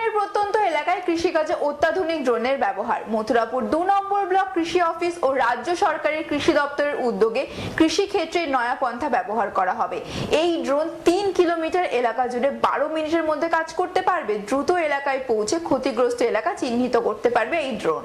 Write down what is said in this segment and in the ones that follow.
সুন্দরবনের প্রত্যন্ত এলাকায় কৃষিকাজে অত্যাধুনিক ড্রোনের ব্যবহার। মথুরাপুর দু নম্বর ব্লক কৃষি অফিস ও রাজ্য সরকারের কৃষি দপ্তরের উদ্যোগে কৃষি ক্ষেত্রে নয়া পন্থা ব্যবহার করা হবে। এই ড্রোন তিন কিলোমিটার এলাকা জুড়ে বারো মিনিটের মধ্যে কাজ করতে পারবে। দ্রুত এলাকায় পৌঁছে ক্ষতিগ্রস্ত এলাকা চিহ্নিত করতে পারবে এই ড্রোন।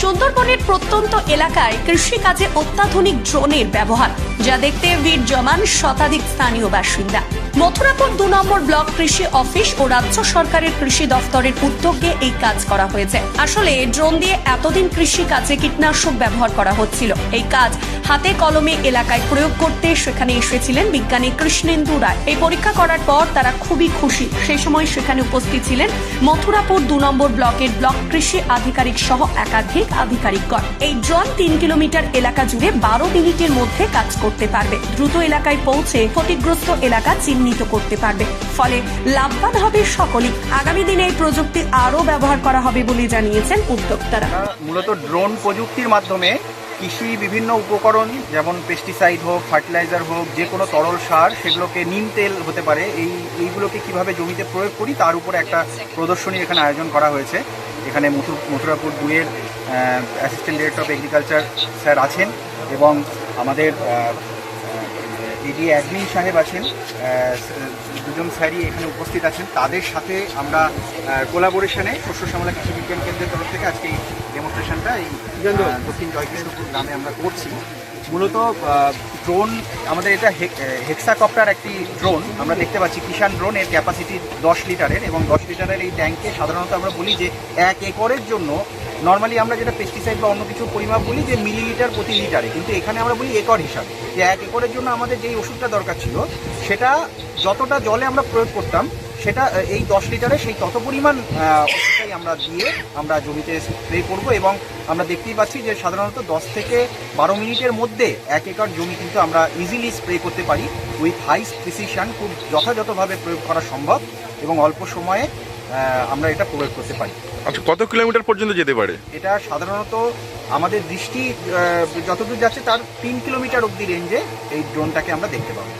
সুন্দরবনের প্রত্যন্ত এলাকায় কৃষিকাজে অত্যাধুনিক ড্রোনের ব্যবহার, যা দেখতে ভিড় জমান শতাধিক স্থানীয় বাসিন্দা। মথুরাপুর দু নম্বর ব্লক কৃষি অফিস ও রাজ্য সরকারের কৃষি দফতরের উদ্যোগে এই কাজ করা হয়েছে। আসলে, ড্রোন দিয়ে এতদিন কৃষি কাজে কীটনাশক ব্যবহার করা হচ্ছিল। এই কাজ হাতে কলমে এলাকায় প্রয়োগ করতে সেখানে এসেছিলেন বিজ্ঞানী কৃষ্ণেন্দু রায়। এই পরীক্ষা করার পর তারা খুবই খুশি। সেই সময় সেখানে উপস্থিত ছিলেন মথুরাপুর দু নম্বর ব্লকের ব্লক কৃষি আধিকারিক সহ একাধিক আধিকারিকগণ। এই ড্রোন তিন কিলোমিটার এলাকা জুড়ে বারো মিনিটের মধ্যে কাজ করতে পারবে। দ্রুত এলাকায় পৌঁছে ক্ষতিগ্রস্ত এলাকা চিহ্নিত করতে পারবে। ফলে লাভবান হবে সকলেই। আগামী দিনে এই প্রযুক্তি আরও ব্যবহার করা হবে বলে জানিয়েছেন উদ্যোক্তারা। মূলত ড্রোন প্রযুক্তির মাধ্যমে কৃষি বিভিন্ন উপকরণ, যেমন পেস্টিসাইড হোক ফার্টিলাইজার হোক, যে কোনো তরল সার, সেগুলোকে নিম তেল হতে পারে, এই, এইগুলোকে কীভাবে জমিতে প্রয়োগ করি, তার উপর একটা প্রদর্শনী এখানে আয়োজন করা হয়েছে। এখানে মথু- মথুরাপুর দুয়ের assistant director of agriculture sir আছেন এবং আমাদের এডি অ্যাডমিন সাহেব আছেন দুজন স্যারই এখানে উপস্থিত আছেন। তাদের সাথে আমরা কোলাবোরেশনে শস্য শ্যামলা কৃষি বিজ্ঞান কেন্দ্রের তরফ থেকে আজকে এই ডেমনস্ট্রেশনটা এই দক্ষিণ জয়কৃষ্ণপুর গ্রামে আমরা করছি। মূলত ড্রোন আমাদের এটা হেক্সাকপ্টার একটি ড্রোন আমরা দেখতে পাচ্ছি কিষান ড্রোন এর ক্যাপাসিটি দশ লিটারের এবং দশ লিটারের এই ট্যাঙ্কে সাধারণত আমরা বলি যে এক একরের জন্য নর্মালি আমরা যেটা পেস্টিসাইড বা অন্য কিছু পরিমাপ বলি যে মিলিলিটার প্রতি লিটারে। কিন্তু এখানে আমরা বলি একর হিসাবে। যে এক একরের জন্য আমাদের যেই ওষুধটা দরকার ছিল, সেটা যতটা জলে আমরা প্রয়োগ করতাম, সেটা এই দশ লিটারে সেই তত পরিমাণ ওষুধটাই আমরা দিয়ে আমরা জমিতে স্প্রে করব এবং আমরা দেখতেই পাচ্ছি যে সাধারণত দশ থেকে বারো মিনিটের মধ্যে এক একর জমি কিন্তু আমরা ইজিলি স্প্রে করতে পারি উইথ হাই প্রিসিশন খুব যথাযথভাবে প্রয়োগ করা সম্ভব এবং অল্প সময়ে আমরা এটা প্রয়োগ করতে পারি। আচ্ছা কত কিলোমিটার পর্যন্ত যেতে পারে? এটা সাধারণত আমাদের দৃষ্টি যতদূর যাচ্ছে তার তিন কিলোমিটার অবধি রেঞ্জে এই ড্রোনটাকে আমরা দেখতে পাবো।